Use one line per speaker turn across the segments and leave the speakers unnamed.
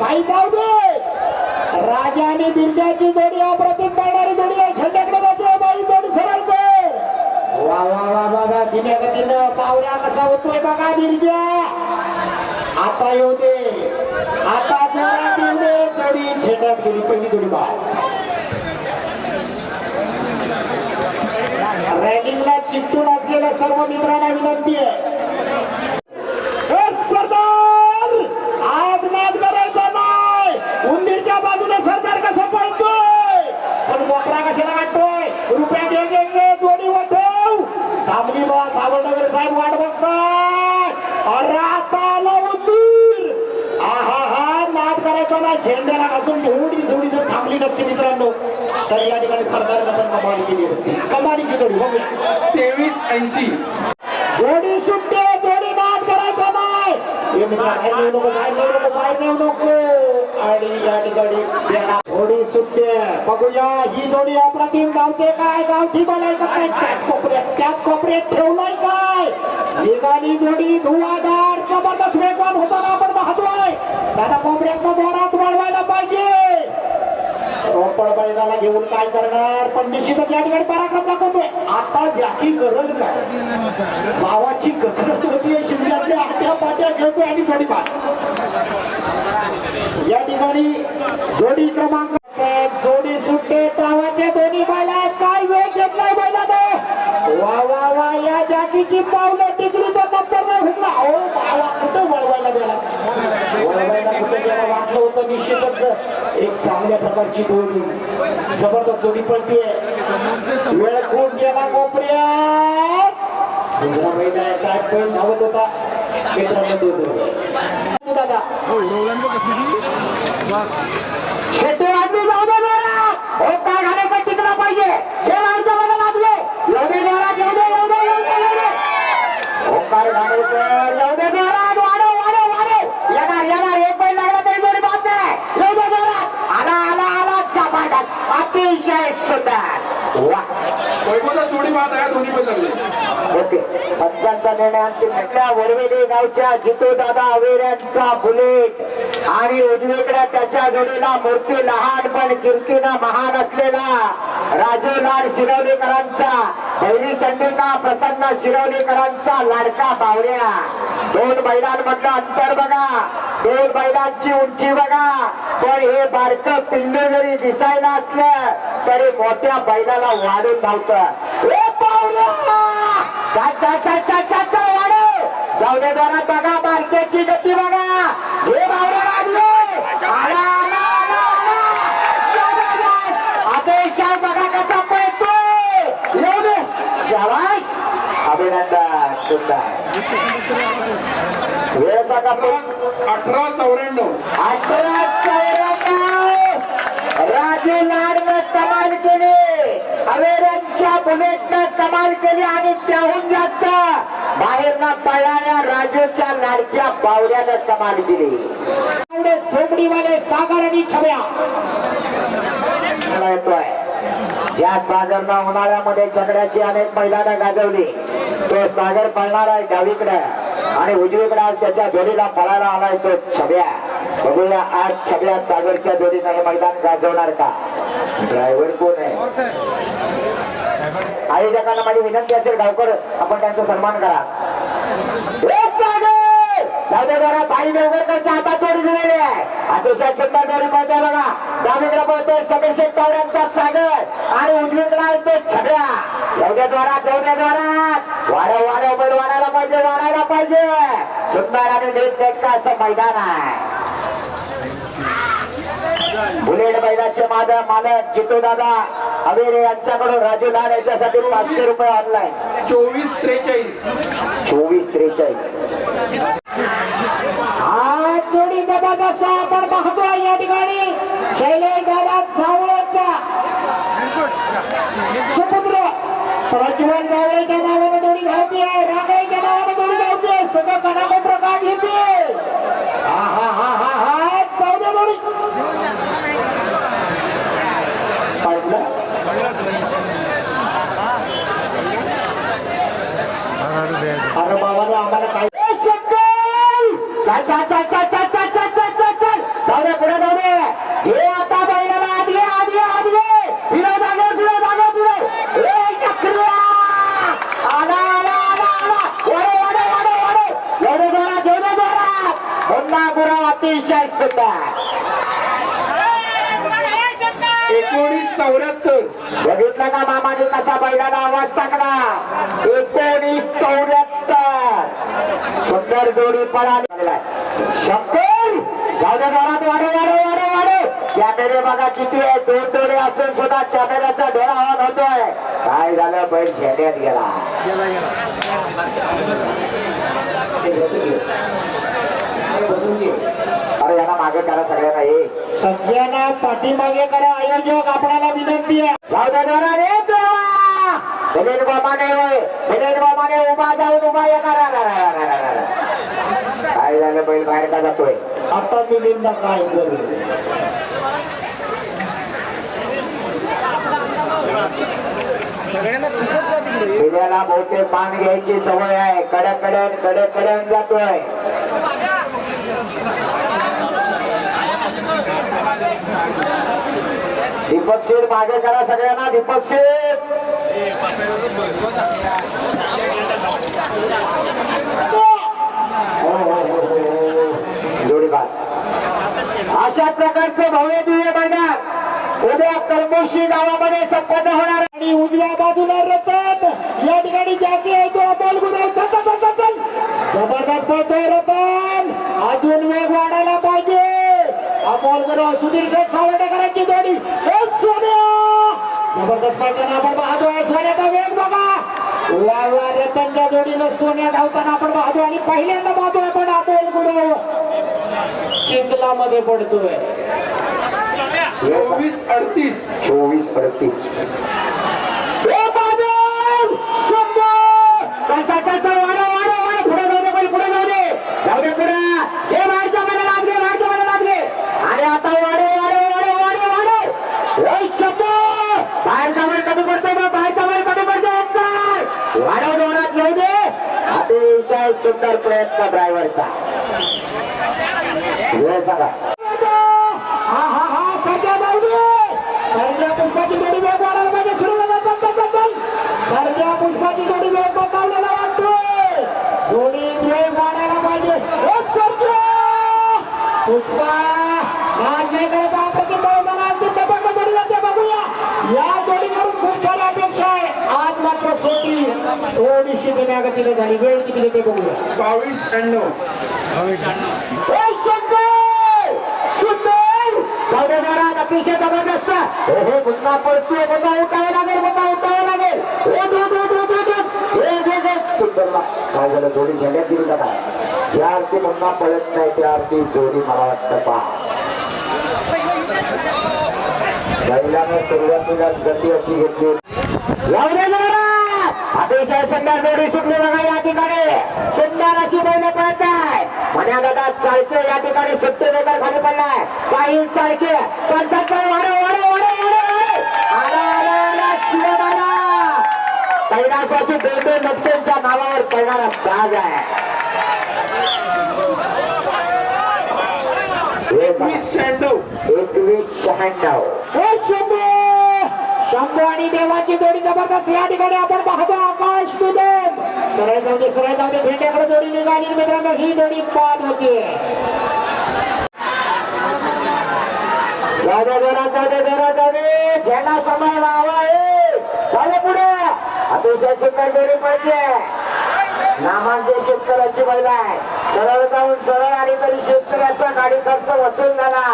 भाई जाऊ राजा आणि बिरजाची जोडी अप्रतिम पाळणारी जोडी आहे. झेंड्याकडे जाते बाई जोडी सरळ कर वा वा वा वा वा. दिल्या गतीनं पावल्या कसा होतोय बघा बिरजा आता येऊ दे. आता जोरात येऊ दे. जोडी झेंड्यात गेली. पहिली जोडी बा रॅलिंगला चिपटून असलेल्या सर्व मित्रांना विनंती आहे ए, सरदार आज नाद करायचा नाही उंदीरच्या बाजूने सरदार कसं पळतोय पण मोकरा कशाला काढतोय रुपया दे दे दे दोन्ही वठव थांबली बा सावरनगर साहेब वाट बघताय अरे आता आला उंदीर. आहा हा नाद करायचा नाही झेंड्याला घासून एवढी जोडी जर थांबली नसती मित्रांनो तर या ठिकाणी सरदारनं पण कमाल केली असती. कमालीची जोडी बघूया
तेवीस ऐंशी.
जोडी सुटते जोडी नाद करायचा नाही. हे नको नको. आणि या ठिकाणी सुटते. बघूया ही जोडी अप्रतिम गावते काय? गावठी बनायचं काय? त्याच कोपऱ्यात त्याच कोपऱ्यात ठेवलाय काय? निघाली जोडी धुवाधार जबरदस्त वेगवान होताना आपण पाहतोय. दादा कोपऱ्यात जोरात वळवायला पाहिजे. रोपड बैलाला घेऊन काय करणार? पण निश्चितच या ठिकाणी पराक्रम दाखवतोय. आता ज्याची गरज काय भावाची कसरत होती शिमल्यातल्या आट्या पाट्या घेतोय आणि थोडीफार या ठिकाणी जोडी क्रमांक जोडी सुट्टे टावाच्या दोन्ही बैला काय वेळ घेतलाय बैला तो वा वा वा या जातीची पावलं टिकली तो नंतर नाही हुकला अहो भावा कुठं वळवायला गेला? वळवायला कुठं गेला? वाटलं होतं निश्चितच एक चांगल्या प्रकारची जोडी जबरदस्त जोडी पडतीये वेळ खूप गेला कोपऱ्यात? दुसरा महिना काय पण धावत होता? केंद्रामध्ये होतो दादा. आदमी जाऊ दे जरा. हो काय घालायचं टिकला पाहिजे. हे माणसं मला लागले. येऊ दे जोरात, येऊ दे, येऊ दे, येऊ दे, येऊ दे. हो काय घालायचं येऊ दे जोरात, वाढव, वाढव, वाढव. येणार येणार. एक बैल लागला तरी जोडी बात नाही येऊ दे जोरात आला आला आला. जबरदस्त अतिशय सुंदर. वा.
वैभवला जोडी आहे दोन्ही पण लागले.
ओके. पंचांचा निर्णय अंतिम घेतला वडवेली गावच्या जितो दादा अवेऱ्यांचा बुलेट. आणि उजवीकडे त्याच्या जोडीला मूर्ती लहान पण कीर्तीनं महान असलेला राजू लाड शिरवलीकरांचा पहिली चंडिका प्रसन्न शिरवलीकरांचा लाडका बावऱ्या दोन बैलांमधलं अंतर बघा. दोन बैलांची उंची बघा. पण हे बारक पिंड जरी दिसायला असलं तरी मोठ्या बैलाला वाढून धावत. जाऊनेद्वारात बघा बारक्याची गती बघा. हे भावना अभिषेक बघा कसा पळतोय. येऊ शवास अभिनंदन सुद्धा.
अठरा चौऱ्याण्णव.
अठरा चौऱ्याण्णव. राजू कमाल केली. अवेरांच्या बुलेटनं कमाल केली आणि त्याहून जास्त. बाहेरनं पळणाऱ्या राजूच्या लाडक्या बावड्यानं कमाल केली. झोपडीवाले सागर आणि छब्या येतोय. ज्या सागरनं उन्हाळ्यामध्ये झगड्याची अनेक मैदानं गाजवली तो सागर पळणार आहे डावीकडे आणि उजवीकडे आज त्याच्या जोडीला पळायला आलाय तो छब्या. बघूया आज छब्या सागरच्या जोडीनं हे मैदान गाजवणार का? ड्रायव्हर कोण आहे? आयोजकांना माझी विनंती असेल गावकर आपण त्यांचा सन्मान करा. सागर! बाई हातात जोडी दिलेली आहे. अतिशय सुंदर जोडी बघा. डावीकडे पळतोय शेठ पावड्यांचा सागर. आणि उजवीकडे आहे तो जाऊ दे जोरात वाढव वाढव बैल वाढायला पाहिजे वाढायला पाहिजे. सुंदर आणि नीट असं मैदान आहे. बुलेट बैलाचे माझा मालक जितू दादा अवेरे यांच्याकडून राजू लाड याच्यासाठी पाचशे रुपये ऑनलाईन
चोवीस त्रेचाळीस.
चोवीस त्रेचाळीस. हा जोडी जबरदस्त आपण पाहतोय या ठिकाणी. शैलेश दादा सावळेचा. सुपुत्र. प्रज्वल जावळेच्या नावाने जोडी धावते रांगळेच्या नावाने जोडी बैलाला आवाज टाकला. एकोणीस चौऱ्याहत्तर. सुंदर जोडी पळालेला आहे. शंकर दे घरात वाढे वाढे वाढे वाढे कॅमेरे बघा किती आहे. दोन डोळे असून सुद्धा कॅमेऱ्याचा डोळा ऑन होतोय. काय झालं? बैल झेंड्यात गेला. अरे यांना मागे करा सगळ्यांना हे सगळ्यांना पाठीमागे करा. आयोजक आपल्याला विनंती आहे. जाऊ रे दिलीप बाबाने होय. दिलीप बाबाने उभा जाऊन उभा येणार. काय झालं बैल बाहेर का जातोय. आता दिलीप काय करू? पिल्याला बहुतेक पान घ्यायची सवय आहे. कडक कडक जातोय. दीपक शेठ मागे करा सगळ्यांना. दीपक शेठ! अशा प्रकारचं भव्य दिव्य मैदान उद्या कलमोशी गावामध्ये संपन्न होणार आणि उजव्या बाजूला रतन. या ठिकाणी जाती आहे तो बॉल गुन्हा सतत सतत जबरदस्त पळतोय रतन. अजून वेग वाढायला पाहिजे. अमोल गुरव सुधीर शेठ सावडेकरांची जोडी. जबरदस्त पळताना आपण पाहतो आहे सोन्याचा वेग बघा. वा वा रतनच्या जोडीनं सोन्या धावताना आपण पाहतो आणि पहिल्यांदा पाहतो आपण हा बॉल गुन्हा चिंतलामध्ये पडतोय.
चोवीस अडतीस.
चोवीस अडतीस. सुंदर प्रयत्न ड्रायव्हरचा वेळ सांगा. हा हा हा पुष्पाची जोडी वेग वाढायला पाहिजे सुरू झाला चल चल चल चल पुष्पाची जोडी वेग वाटतोय. जोडी वेग वाढायला पाहिजे. ओ पुष्पा आज नाही करत आपण बळवताना अंतिम टप्प्यात जोडी जाते बघूया या जोडीकडून खूप सारी अपेक्षा आहे आज मात्र सोटी गतीने झाली. वेळ किती घेते बघूया.
बावीस शहाण्णव.
ओ शंकर सुंदर! जाऊ दे जरा अतिशय जबरदस्त. हे हे पुन्हा पळतोय पुन्हा उठावं लागेल पुन्हा उठावं लागेल. ओट ओट ओट ओट ओट ओट सुंदरला. काय झालं? जोडी झेंड्यात दिली का काय ज्या अर्थी पुन्हा पळत नाही त्या अर्थी जोडी मला वाटतं पहा. बैलानं सुरुवातीलाच गती अशी घेतली. अतिशय सुंदर जोडी सुटली बघा या ठिकाणी. सुंदर अशी बैल पळत आहे म्हण्या दादा चालते या ठिकाणी सत्यवेगर खाली पडलाय. साहिल चालके चल चल चल वाढव वाढव वाढव कैलासवासी बेटे नटकेंच्या नावावर पडणारा साज आहे. हे सांगा.
वीस शहाण्णव.
एकवीस शहाण्णव. हे शंभू. शंभू आणि देवाची जोडी जबरदस्त या ठिकाणी आपण पाहतो. आकाश दुदम सरळ जाऊ दे सरळ जाऊ दे भेंड्याकडे जोडी निघाली. मित्रांनो ही जोडी बाद होते. जाऊ दे जरा जाऊ दे जरा जाऊ दे झेंडा समय लावा आहे पुढे. अतिशय सुंदर जोडी पाहिजे. नामांचे शेतकऱ्याची महिला आहे. सरळ जाऊन सरळ आली तरी शेतकऱ्याचा गाडी खर्च वसूल झाला.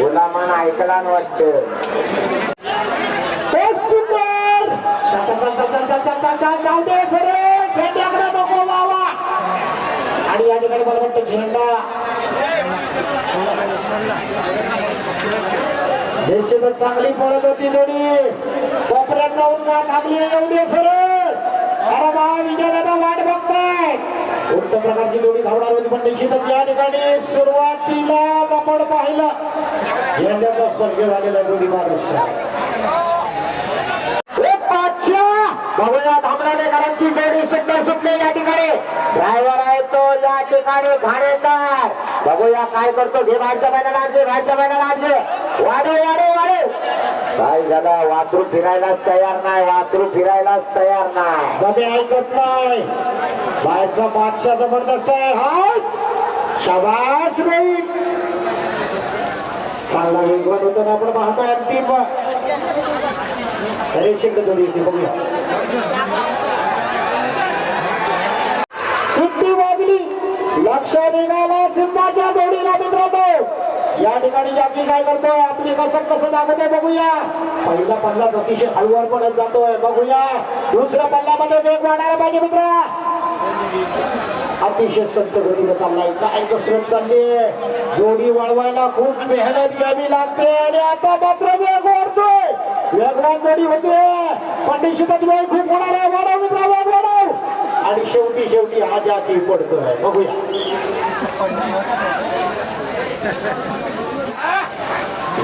गुलामान ऐकला वाटत. आणि या ठिकाणी मला वाटतं झेंडा. देशीनं चांगली पडत होती जोडी. कोपऱ्यात जाऊन का थांबली एवढी सरळ. अरे बा विजयाला वाट बघताय. उत्तम प्रकारची जोडी धावणार होती पण निश्चितच या ठिकाणी सुरुवातीला आपण पाहिलं. झेंड्याचा स्पर्धे झालेला जोडी महाराष्ट्र बघूया घरांची जोडी सुंदर सुटली या ठिकाणी. ड्रायव्हर आहे तो या ठिकाणी घाणेकर बघूया काय करतो घे बाहेरच्या महिन्याला आणले बाहेरच्या महिन्याला आणले. वाढव वाढव वाढव. काय झालं? वासरू फिरायलाच तयार नाही वासरू फिरायलाच तयार नाही.
सगळे ऐकत नाही. बाहेरचा बादशाह जबरदस्त आहे. हास! शबाश रोहित चांगला वेगवान होतो ना आपण पाहतोय अंतिम. अरे शिंदे बघूया. सुट्टी वाजली. लक्ष निघाला सिंहाच्या जोडीला मित्रांनो. या ठिकाणी जाती काय करतोय? आपली कसं कसं दाखवतोय बघूया. पहिला पल्लाच अतिशय हळूवार पडत जातोय. बघूया. दुसऱ्या पल्ल्यामध्ये वेग वाढायला पाहिजे मित्र. अतिशय संत गरीब चाललाय. काय कसरत चालली जोडी वळवायला खूप मेहनत घ्यावी लागते आणि आता मात्र वेग वाढतोय. वेगवान जोडी होते. पंडित निश्चितच वेळ खूप होणार आहे. वाढव मित्र वेग वाढव. आणि शेवटी शेवटी हा जाती पडतोय. बघूया.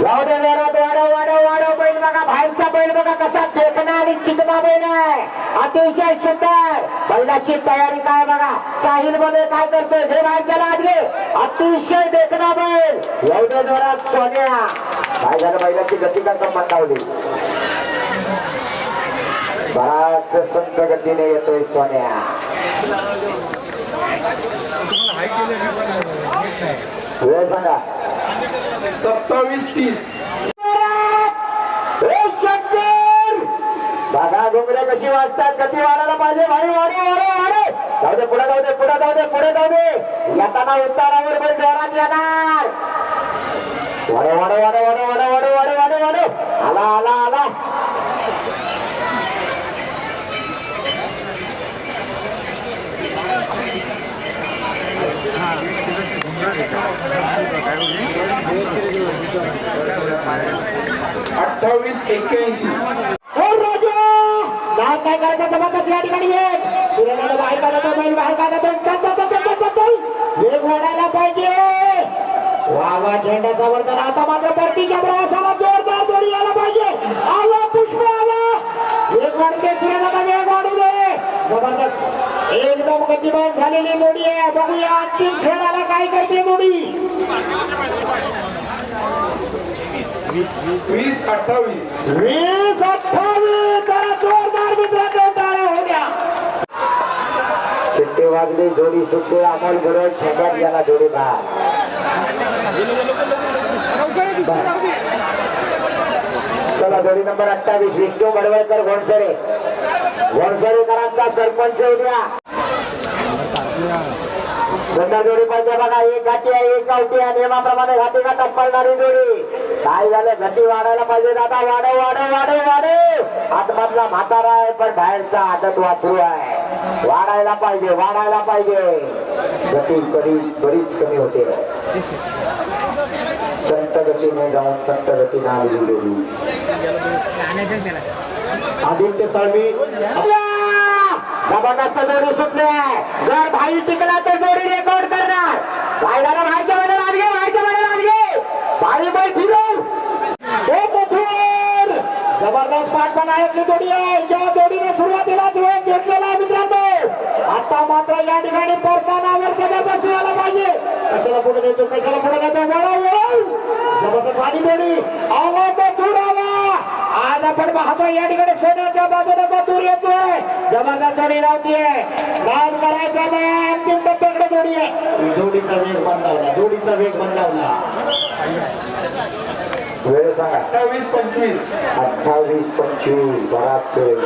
वाढव दे वाढव वाढव वाढव. बघा बाहेरचा बैल बघा कसा देखणा आणि चिकना बैल आहे. अतिशय सुंदर. बैलाची तयारी काय बघा साहिलमध्ये काय करतोय? घे बाहेरच्या घे. अतिशय देखणा बैल. जाऊ दे जरा सोन्या. काय झालं बैलाची गती का कम मंदावली बराच संत गतीने येतोय सोन्या. वेळ सांगा.
सत्तावीस तीस
हे शंकर! बघा घुंगरे कशी वाजतात? गती वाढायला पाहिजे? भाई वाढे वाढे वाढे. जाऊ दे पुढे जाऊ दे पुढे जाऊ दे पुढे जाऊ दे. येताना उतारावर बैल जोरात येणार. वाडे वाडे वाडे वाडे वाडे वाडे वाडे वाडे वाडे आला आला आला.
अठ्ठावीस एक्क्याऐंशी.
काय करायचं जबरदस्त या ठिकाणी वेग बाहेर काढतो बैल बाहेर काढतो चल चल चल चल चल चल वेग वाढायला पाहिजे. वा वा झेंडाचा वर्धन आता मात्र परतीच्या प्रवासाला जोरदार दोरी यायला पाहिजे. आला पुष्प आला वेग वाढते वेग वाढू दे. जबरदस्त. एकदम गतिमान झालेली जोडी आहे. बघूया अंतिम खेळाला काय करते जोडी?
वीस अठ्ठावीस.
वीस अठ्ठावीस. जोरदार टाळ्या हो द्या
शिट्टी वाजली जोडी सुटली अमोल गुरु शेंगात गेला जोडी बाहेर चला जोडी नंबर अठ्ठावीस विष्णू बडवळकर घोणसरे घोणसरेकरांचा सरपंच उद्या. सुंदर जोडी पाहिजे बघा एक घाटी आहे एक गावठी आहे. नियमाप्रमाणे घाटी घाटात पळणारी जोडी. काय झालं? गती वाढायला पाहिजे दादा. वाढव वाढव वाढव वाढव. आतमधला म्हातारा आहे पण बाहेरचा आदत वासरू आहे. वाढायला पाहिजे वाढायला पाहिजे. गती कधी बरीच कमी होते. संत गतीने जाऊन संत गती आलेली गेली
आदित्य साळवी
जबरदस्त जोडी सुटले जर भाई टिकला तर जोडी रेकॉर्ड करणार. काय झालं? भाईच्या अरे भाई बाई फिरव
हे मथुर जबरदस्त पाठपण ऐकली जोडी. आहे ज्या जोडीने सुरुवातीला वेग घेतलेला आहे मित्रांनो. आता मात्र या ठिकाणी परमानावर जबरदस्त यायला पाहिजे. कशाला पुढे नेतो? कशाला पुढे नेतो? वळा वळव जबरदस्त आली जोडी. आला मथुर आला. आज आपण पाहतोय या ठिकाणी सोन्याच्या बाजूने मथुर येतोय. जबरदस्त जोडी लावतीये. बाद करायचा नाही अंतिम टप्प्याकडे जोडी आहे. जोडीचा वेग बंद मंदावला जोडीचा वेग मंदावला
वेळ सांगा
अठ्ठावीस पंचवीस.
अठ्ठावीस पंचवीस. बराच वेळ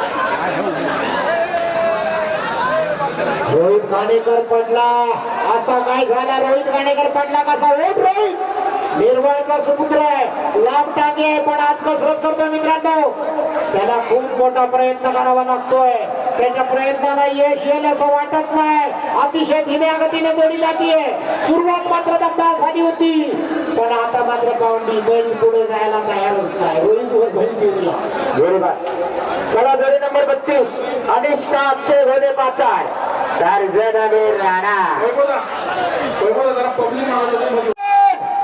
रोहित खाणेकर पडला. असा काय झाला? रोहित खाणेकर पडला कसा? होत रोहित! निर्मळचा समुद्र. आहे लांब टांगे आहे पण आज कसरत करतो मित्रांनो. त्याला खूप मोठा प्रयत्न करावा लागतोय. त्याच्या प्रयत्नाला यश येईल असं वाटत नाही. अतिशय धीम्या गतीने जोडी जातीये. सुरुवात मात्र दमदार झाली होती. पण आता मात्र पावंडी बैल पुढे जायला तयार होत नाही. रोहित वर बैल गेला
जोडी बाद चला जोडी नंबर बत्तीस. अनिष्का अक्षय घोडे पाचार आणि राणा.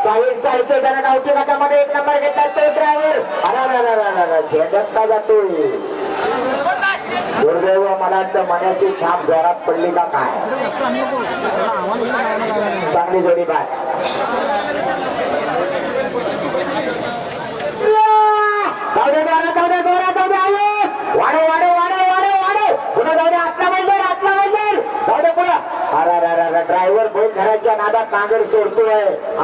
जरा
जरा गावठी गटामध्ये एक नंबर घेतला तो ड्रायव्हर अरे जातोय? दुर्दैव मला मनाची छाप जोरात पडली का काय? चांगली जोडी बाय जाऊ दे वाढव वाढव वाढव वाढव वाढव! पुढे जाऊ दे आतला मंदिर आतला मंदिर जाऊ दे पुढे! अरे ड्रायव्हर बैल घराच्या नादात नांगर सोडतोय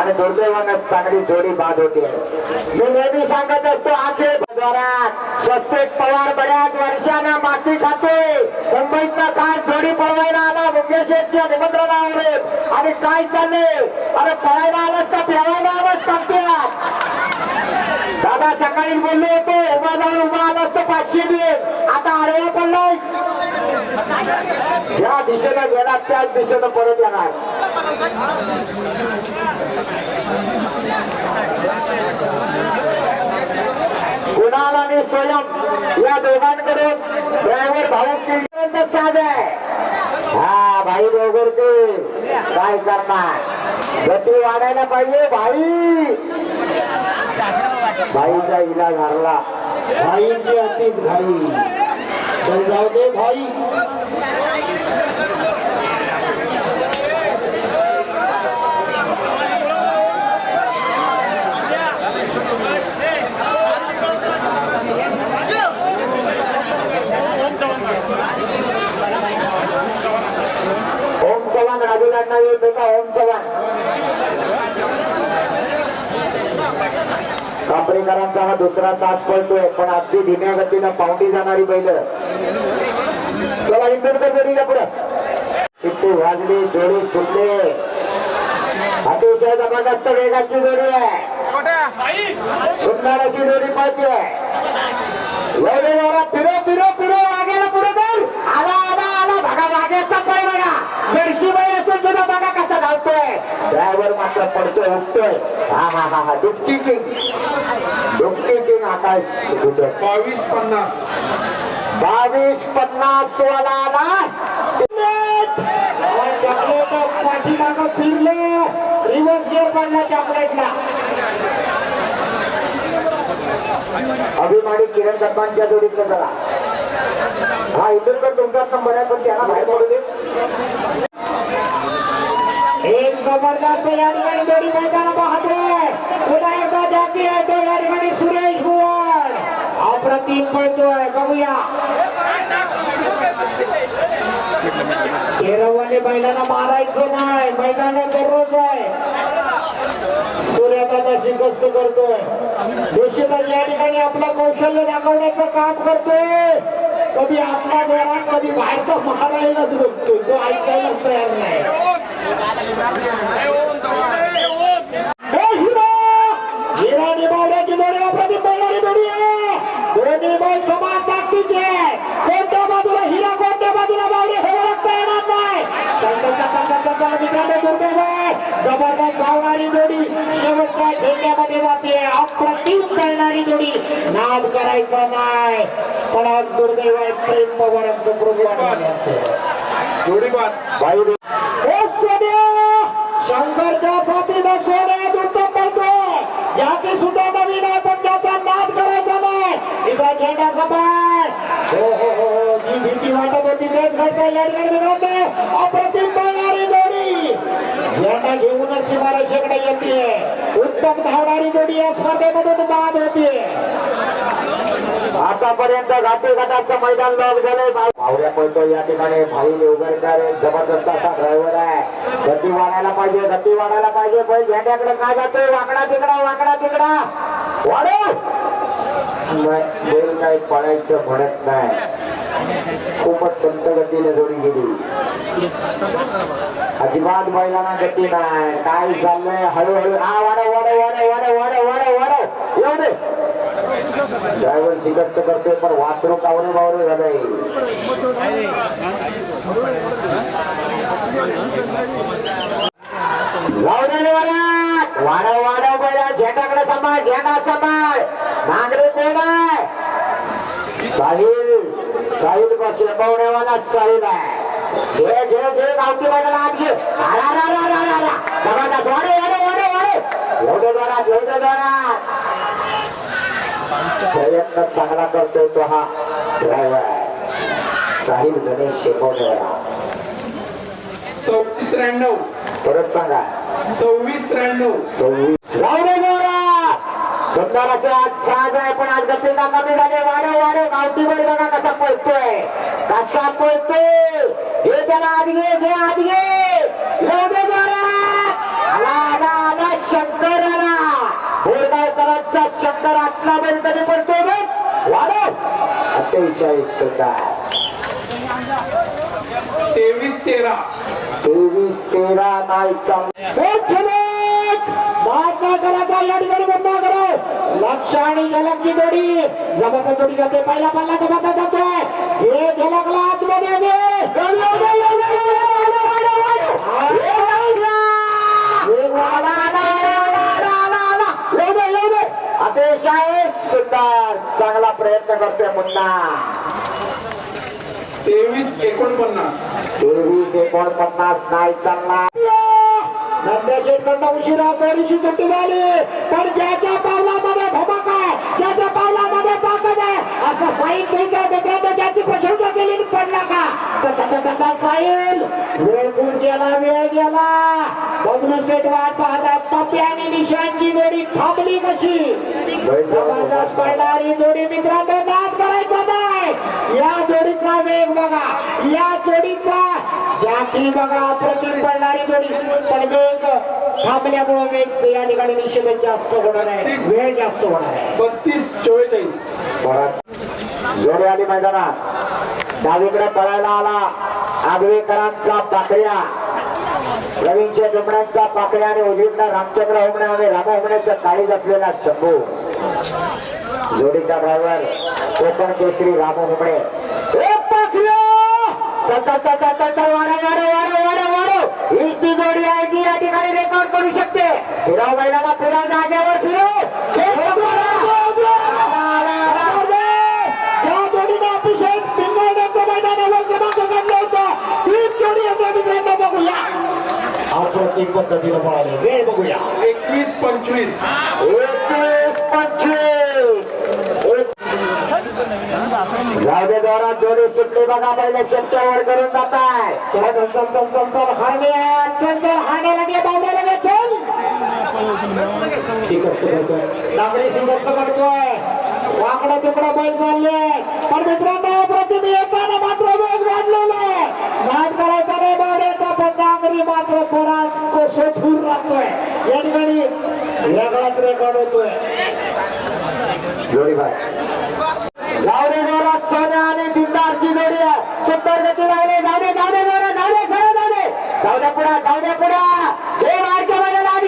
आणि दुर्दैवानं चांगली जोडी बाद होते मी नेहमी सांगत असतो आखे बाजारात स्वस्तिक पवार बऱ्याच वर्षानं माती खातोय. मुंबईतनं काय जोडी पळवायला आला मुंगेशेठच्या निमंत्रणावर आणि काय चाललंय? अरे पळायला आलास का प्यावायला आलास का आता सकाळी बोललो होतो उभा जाऊन उभा आलास पाचशे दे आता आडवा पडलास ज्या दिशेनं गेला त्याच दिशेनं परत येणार. कुणाल आणि स्वयं या दोघांकडे ड्रायव्हर भाऊ किल्ल्यांचा साज आहे. हा भाई दोघर ते. काय करणार? गती वाढायला पाहिजे भाई. भाईचा इलाज हरला.
भाईची अतीच घाई. समजावते जाऊ भाई.
हा दुसरा साज पळतोय पण अगदी धीम्या गतीनं पावटी जाणारी बैल. चला इंदूरकर जोडीला पुढे. किती वाजली जोडी सुटले. अतिशय जबरदस्त वेगाची जोडी आहे. सुंदर अशी जोडी पळते फिरो फिरो फिरो वागेला पुढे जाऊन आला आला आला भागा वाघ्याचा पाय बघा. जर्सी बैल असेल सुद्धा बघा कसा धावतोय. ड्रायव्हर मात्र पडतोय उठतोय. हा हा हा हा डुबकी किंग. आकाश
बावीस पन्नास.
बावीस पन्नास वाला आला.
चॉकलेट पाठीमागं फिरलं. रिव्हर्स गिअर पडला चॉकलेटला
अभिमानी किरण दत्तांच्या जोडीतलं जरा. हा इंदूरकर तुमचाच नंबर आहे पण त्यांना बाहेर पडू दे.
एक जबरदस्त या ठिकाणी जोडी मैदान पाहतोय पुन्हा एकदा जाती आहे तो या ठिकाणी सुरेश भुवन. अप्रतिम पळतोय. बघूया. केरवले बैलांना मारायचं नाही. मैदानात दररोज आहे. सूर्यदादा शिकस्त करतोय. निश्चितच या ठिकाणी आपलं कौशल्य दाखवण्याचं काम करतोय. कधी आपल्या घरात मी बाहेरचा मारायलाच बघतोय तो ऐकायलाच तयार नाही हे हिरो! हिरा निभावण्याची जोडी अप्रतिम बोलणारी जोडी आहे दोन्ही बैल समान ताकदीचे आहे. कोणत्या बाजूला हिरा कोणत्या बाजूला बावडे हे ओळखता येणार नाही चल, चल, चल, चल, चल, चल, चल, मित्रांनो दुर्दैव आहे. जबरदस्त धावणारी जोडी. शेवटच्या झेंड्यामध्ये जाते. अप्रतिम पळणारी जोडी. नाद करायचा नाही. पण आज दुर्दैव आहे प्रेम पवारांचं प्रोग्राम
जोडी बाद
भाई
हे सोन्या! शंकरच्या साथीनं सोन्यात उत्तम पडतो याची सुद्धा नवीन आहे पण त्याचा नाद करायचा नाही. इथं झेंडा सपाट. हो हो हो हो. जी भीती वाटत होती तेच घडतं या ठिकाणी मित्रांनो अप्रतिम पळणारी जोडी. यांना घेऊनच सीमारेषेकडे येते. उत्तम धावणारी जोडी या स्पर्धेमधून बाद होते.
आतापर्यंत घाटी गटाचं मैदान लॉक झालंय. भावऱ्या पळतो या ठिकाणी. भाई देवगरकर एक जबरदस्त असा ड्रायव्हर आहे. गती वाढायला पाहिजे गती वाढायला पाहिजे. पण झेंड्याकडे काय जातोय? वाकडा तिकडा वाकडा तिकडा. वाढव! नाही, बैल काही पळायचं म्हणत नाही. खूपच संत गतीने जोडी गेली. अजिबात बैलांना गती नाही. काय चाललंय? हळूहळू हा वाढव वाढव वाढव वाढव वाढव वाढव वाढव. येऊ दे. ड्रायव्हर शिकस्त करतोय पण वासरू कावरे बावरे झालंय जाऊ दे रे वरात. बैला. झेंडाकडे सांभाळ झेंडा सांभाळ. नागरे कोण आहे? साहिल साहिल का शिरपवण्यावाला साहिल आहे. घे घे घे गावठी बैलाला आत घे. आला जबरदस्त. वाढव वाढव वाढव वाढव एवढे जोरात एवढे जोरात प्रयत्न चांगला करतोय तो हा. ड्रायव्हर साहिल गणेश शेकवडेवाला
सव्वीस त्र्याण्णव.
परत सांगा.
सव्वीस त्र्याण्णव.
सव्वीस. जाऊ दे जोरा सुंदर असे आज साज आहे पण आज गती का कमी झाले वाढव वाढव गावठी बैल बघा कसा पळतोय. कसा पळतोय. हे त्याला आत घे घे आत घे. आला आला आला शंकर आला बोरगावकरांचा शंकर आतला बैल पडतोय बघ. वाढव अतिशय सुंदर.
तेवीस तेरा.
तेवीस तेरा नाही चांगला
महात्मा ठिकाणी बंद करो. लक्ष आणि झलकची जोडी. जबरदस्त जोडी जाते पहिला पल्ला जबरदस्त जातोय. हे झलकला आतमध्ये.
अतिशय सुंदर. चांगला प्रयत्न करतोय मुन्ना.
तेवीस एकोणपन्नास.
तेवीस एकोणपन्नास नाही चांगला
नंद्याशेठकडनं उशिरा बरीचशी सुट्टी झाली पण ज्याच्या पावलामध्ये धमाका आहे ज्याच्या पावलामध्ये ताकद आहे साईल तुमच्या मित्रांनी त्याची प्रशंसा केली पडला का साईल वेळ कुण गेला वेळ गेला बबलू सेट वाट पाहतात पप्पी आणि निशांची जोडी थांबली कशी जबरदस्त पडणारी जोडी मित्रांनो नाद करायचा नाही या जोडीचा वेग बघा या जोडीचा जाती बघा अप्रतिम पडणारी जोडी पण वेग थांबल्यामुळे वेग या ठिकाणी निश्चितच जास्त होणार आहे वेळ जास्त होणार आहे
बत्तीस चव्वेचाळीस.
परत जोडे आली मैदानात. डावीकडे पळायला आला. आगवेकरांचा पाकड्या प्रवीणच्या डुमण्यांचा पाकड्या आणि उजवीकडे रामचंद्र होमणे आणि राम होमण्याचा काळीज असलेला शंभू. जोडीचा ड्रायव्हर कोकण केसरी राम होमणे. जोडी आहे जी या ठिकाणी रेकॉर्ड करू शकते. फिरव बैलाला फिरव जागेवर फिरव हे आला, आला, आला.
ज्या जोडीने अतिशय पिंगळण्याचं मैदानावर क्रमांक काढलं होतं तीच जोडी येते मित्रांनो बघूया अप्रतिम पद्धतीनं पळाले. वेळ बघूया.
एकवीस पंचवीस.
एकवीस पंचवीस. जोरात जोडी सुटली बघा पहिले शेपट्यावर करून जात आहे.
चल चल चल चल चल चल हार्या चल चल हार्याला घे बावड्याला घे चल. सिंगस्त करतोय. नागरी सिंगस्त करतोय वाकडं तिकडं बैल चालले. पण मित्रांनो वेगळाच रेकॉर्ड होतोय.
जोडी भाई लावणी दे सोन्या आणि दिलदारची जोडी आहे. सुंदर गती राहिले. गाणे गाणे जाऊ गाणे जोरात गाणे दे जाऊ पुढा जाऊ पुढा. हे वाढच्या बैलाला आत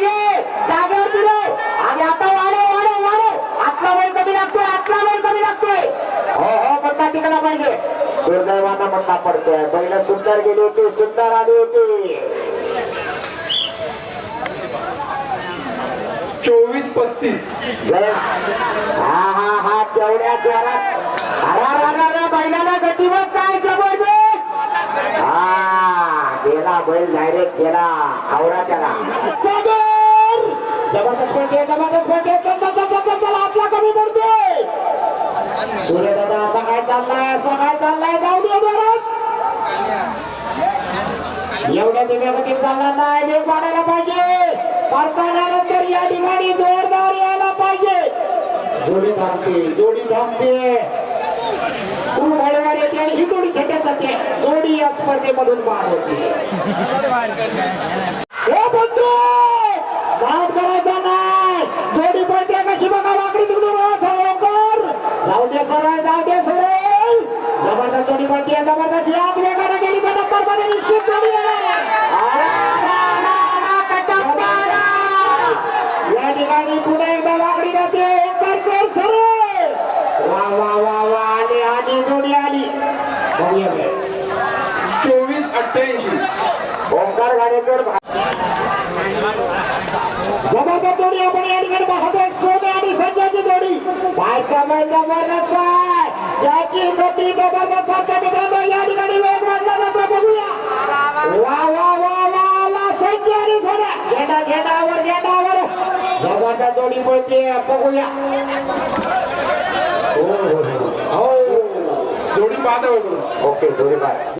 जागेवर फिरव आणि आता वाढव वाढव वाढव आतला बैल कमी लागतोय आतला बैल कमी लागतोय. हो हो म्हणता टिकला पाहिजे. दुर्दैवाना म्हणता पडतोय. बैल सुंदर गेली होती सुंदर आली होती.
चोवीस पस्तीस.
जय हा हा हा तेवढ्या जोरात. अरा बैलाला गती बघ काय जबरदस्त? हा गेला बैल डायरेक्ट गेला. आवरा त्याला.
सागर! जबरदस्त पडते जबरदस्त पडते चल चल चल चल चल आतला कमी पडतोय. सूर्यदादा असा काय चाललाय असा काय चाललाय. जाऊ दे बरं एवढ्या दिव्या गतीत चालणार नाही. वेग वाढायला पाहिजे. परताल्यानंतर या ठिकाणी जोरदार यायला पाहिजे. जोडी थांबते जोडी थांबते. खूप हळूहळू आणि ही जोडी जाते जोडी या स्पर्धेमधून बाद होते. हे बंधू! बाद करायचा नाही जोडी पडते कशी बघा वाकडी तिकडून जाऊ दे सरळ जाऊ दे सरळ. जबरदस्त जोडी पडते जबरदस्त. याच वेगाने गेली तर नंबरमध्ये निश्चित
चोवीस
ओंकार गाडेकर
जबरदस्त जोडी आपण या ठिकाणी पाहतोय सोने आणि संजयची जोडी. बायचा बैल जबरदस्त आहे त्याची गती जबरदस्त असते मित्रांनो. या ठिकाणी वेग वाढला जातो. बघूया. वा वा वा वा संजय आणि जबरदस्त जोडी पळते बघूया. हो, हो, हो. हो,
हो. जोडी
ओके जोडी पाहतो